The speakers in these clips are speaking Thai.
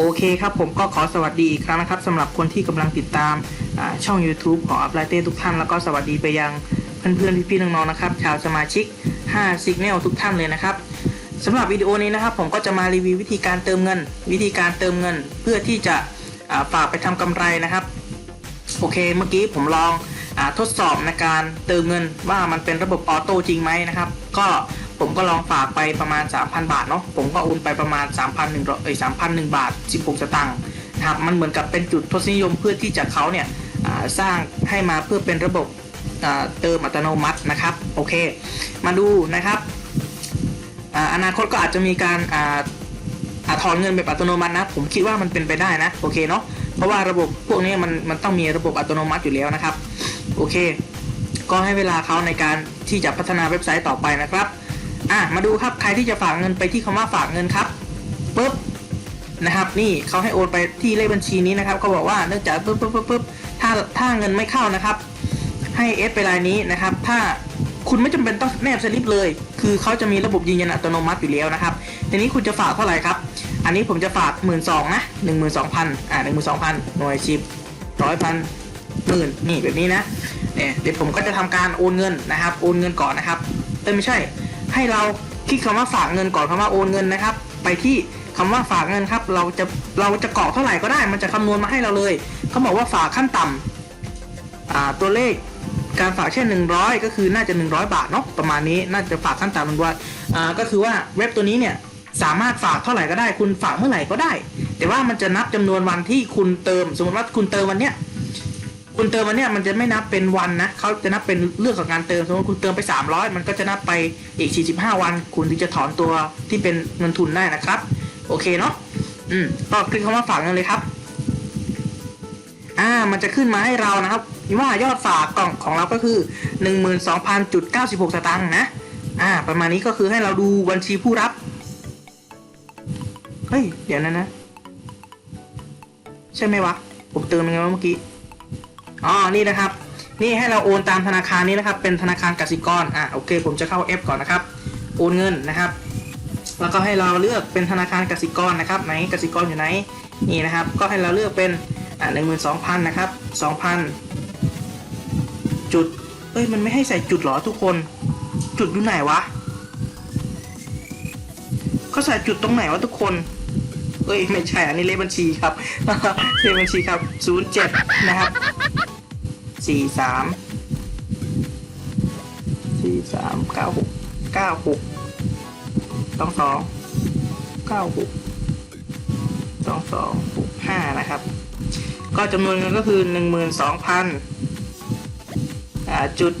โอเคครับผมก็ขอสวัสดีอีกครั้งนะครับสำหรับคนที่กำลังติดตามช่อง YouTube ของอัพไลเต้ทุกท่าน แล้วก็สวัสดีไปยังเพื่อนๆพี่ๆน้องๆนะครับชาวสมาชิก5 Signal ทุกท่านเลยนะครับสำหรับวิดีโอนี้นะครับ ผมก็จะมารีวิววิธีการเติมเงิน วิธีการเติมเงิน เพื่อที่จะฝากไปทำกำไรนะครับโอเคเมื่อกี้ผมลองอทดสอบในการเติมเงินว่ามันเป็นระบบออโต้จริงไหมนะครับ ก็ ผมก็ลองฝากไปประมาณ 3,000 บาทเนาะผมก็โอนไปประมาณ 3,100เอ้ย3,001บาท 16 สตางค์นะครับมันเหมือนกับเป็นจุดทศนิยมเพื่อที่จะเขาเนี่ยสร้างให้มาเพื่อเป็นระบบเติมอัตโนมัตินะครับโอเค มาดูนะครับออนาคตก็อาจจะมีการอถอนเงินแบบอัตโนมัตินะ ผมคิดว่ามันเป็นไปได้นะโอเคเนาะเพราะว่าระบบพวกนี้มันมันต้องมีระบบอัตโนมัติอยู่แล้วนะครับโอเค ก็ให้เวลาเขาในการที่จะพัฒนาเว็บไซต์ต่อไปนะครับ อะมาดูครับใครที่จะฝากเงินไปที่คำว่าฝากเงินครับปุ๊บนะครับนี่เขาให้โอนไปที่เลขบัญชีนี้นะครับเขาบอกว่าเนื่องจากปุ๊บปุ๊บปุ๊บปุ๊บถ้าถ้าเงินไม่เข้านะครับ ให้เอสไปรายนี้นะครับ ถ้าคุณไม่จำเป็นต้องแนบสลิปเลย คือเขาจะมีระบบยืนยันอัตโนมัติอยู่แล้วนะครับทีนี้คุณจะฝากเท่าไหร่ครับ อันนี้ผมจะฝากหมื่นสองนะหนึ่งหมื่นสองพันอ่าหนึ่งหมื่นสองพันหน่วยชิปร้อยพันหมื่นนี่แบบนี้นะเนี่ยเดี๋ยวผมก็จะทำการโอนเงินนะครับ โอนเงินก่อนนะครับเอ้ไม่ใช่ ให้เราคลิกคำว่าฝากเงินก่อนคำว่าโอนเงินนะครับ ไปที่คำว่าฝากเงินครับ เราจะเราจะกรอกเท่าไหร่ก็ได้ มันจะคำนวณมาให้เราเลยเขาบอกว่าฝากขั้นต่ำอ่าตัวเลขการฝากเช่น 100 ก็คือน่าจะ 100 บาทเนาะประมาณนี้น่าจะฝากขั้นต่ำหนึ่งวันอ่าก็คือว่าเว็บตัวนี้เนี่ยสามารถฝากเท่าไหร่ก็ได้ คุณฝากเมื่อไหร่ก็ได้ แต่ว่ามันจะนับจำนวนวันที่คุณเติม สมมติว่าคุณเติมวันเนี้ย คุณเติมวันเนี้ยมันจะไม่นับเป็นวันนะเขาจะนับเป็นเรื่องของการเติมสมมติคุณเติมไป 300 มันก็จะนับไปอีก 45 วัน คุณถึงจะถอนตัวที่เป็นเงินทุนได้นะครับ โอเคเนาะอืมก็คลิกคำว่าฝากเงินเลยครับ อ่า มันจะขึ้นมาให้เรานะครับว่ายอดฝากกล่องของเราก็คือ 12,000.96 สตางค์นะ อ่า ประมาณนี้ก็คือให้เราดูบัญชีผู้รับ เฮ้ย เดี๋ยวนะนะ ใช่ไหมวะ ผมเติมยังไงวะเมื่อกี้ อ๋อนี่นะครับ นี่ให้เราโอนตามธนาคารนี้นะครับ เป็นธนาคารกสิกรอ่าโอเค ผมจะเข้าแอปก่อนนะครับ โอนเงินนะครับ แล้วก็ให้เราเลือกเป็นธนาคารกสิกรนะครับไหนกสิกรอยู่ไหนนี่นะครับ ก็ให้เราเลือกเป็นอ่าหนึ่งหมื่นสองพันนะครับสองพันจุดเอ้ยมันไม่ให้ใส่จุดหรอทุกคน จุดอยู่ไหนวะเขาใส่จุดตรงไหนวะทุกคนเอ้ยไม่ใช่อันนี้เลขบัญชีครับเลขบัญชีครับศูนย์เจ็ดนะครับ สี่สามสี่สามเก้าหกเก้าหกสองสองเก้าหกสองสองหกห้านะครับ ก็จำนวนเงินก็คือหนึ่งหมื่นสองพันจุด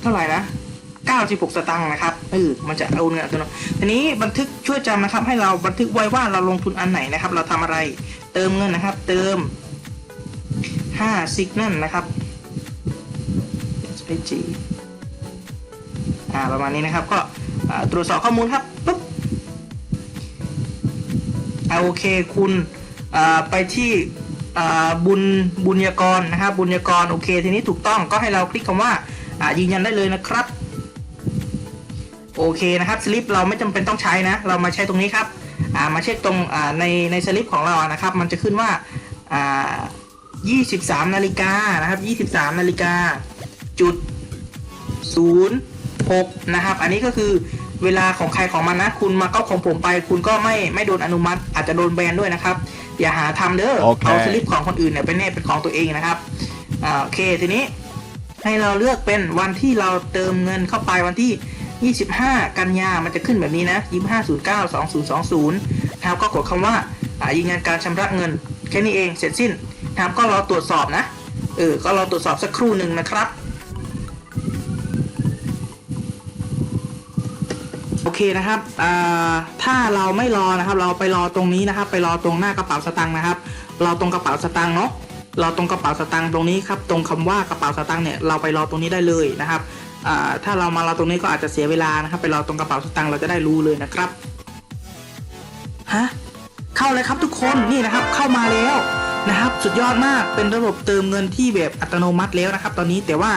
เท่าไหร่นะเก้าสิบหกสตางค์นะครับเออมันจะเอาเงินอัตโนมัติทีนี้บันทึกช่วยจำนะครับ ให้เราบันทึกไว้ว่าเราลงทุนอันไหนนะครับ เราทำอะไร เติมเงินนะครับ เติมห้าซิกนั่นนะครับ SPG อ่าประมาณนี้นะครับก็ตรวจสอบข้อมูลครับปุ๊บอ่าโอเคคุณอ่าไปที่อ่าบุญบุญยากรนะครับบุญยากรโอเค ทีนี้ถูกต้องก็ให้เราคลิกคำว่าอ่ายืนยันได้เลยนะครับ โอเคนะครับสลิปเราไม่จำเป็นต้องใช้นะ เรามาใช้ตรงนี้ครับอ่ามาเช็คตรงอ่าในในสลิปของเรานะครับ มันจะขึ้นว่าอ่า23 นาฬิกานะครับ 23 นาฬิกา จุด06นะครับ อันนี้ก็คือเวลาของใครของมันนะ คุณมาก็ของผมไป คุณก็ไม่ไม่โดนอนุมัติ อาจจะโดนแบนด้วยนะครับ อย่าหาทำเด้อโอเคเอาสลิปของคนอื่นเนี่ยไปแนบเป็นของตัวเองนะครับอ่าโอเคทีนี้ให้เราเลือกเป็นวันที่เราเติมเงินเข้าไปวันที่ 25 กันยา มันจะขึ้นแบบนี้นะ 2509 2020นะครับก็กดคำว่าอ่ายืนยันการชำระเงิน แค่นี้เองเสร็จสิ้นนะครับก็รอตรวจสอบนะ เออ ก็รอตรวจสอบสักครู่หนึ่งนะครับ เคนะครับถ้าเราไม่รอนะครับ เราไปรอตรงนี้นะครับ ไปรอตรงหน้ากระเป๋าสตางค์นะครับรอตรงกระเป๋าสตางค์เนาะรอตรงกระเป๋าสตางค์ตรงนี้ครับตรงคำว่ากระเป๋าสตางค์เนี่ยเราไปรอตรงนี้ได้เลยนะครับถ้าเรามารอตรงนี้ก็อาจจะเสียเวลานะครับ ไปรอตรงกระเป๋าสตางค์เราจะได้รู้เลยนะครับฮะเข้าเลยครับทุกคนนี่นะครับเข้ามาแล้วนะครับ สุดยอดมากเป็นระบบเติมเงินที่แบบอัตโนมัติแล้วนะครับ ตอนนี้แต่ว่า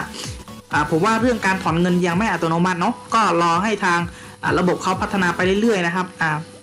ผมว่าเรื่องการถอนเงินยังไม่อัตโนมัติเนาะก็รอให้ทาง ระบบเขาพัฒนาไปเรื่อยๆนะครับอ่า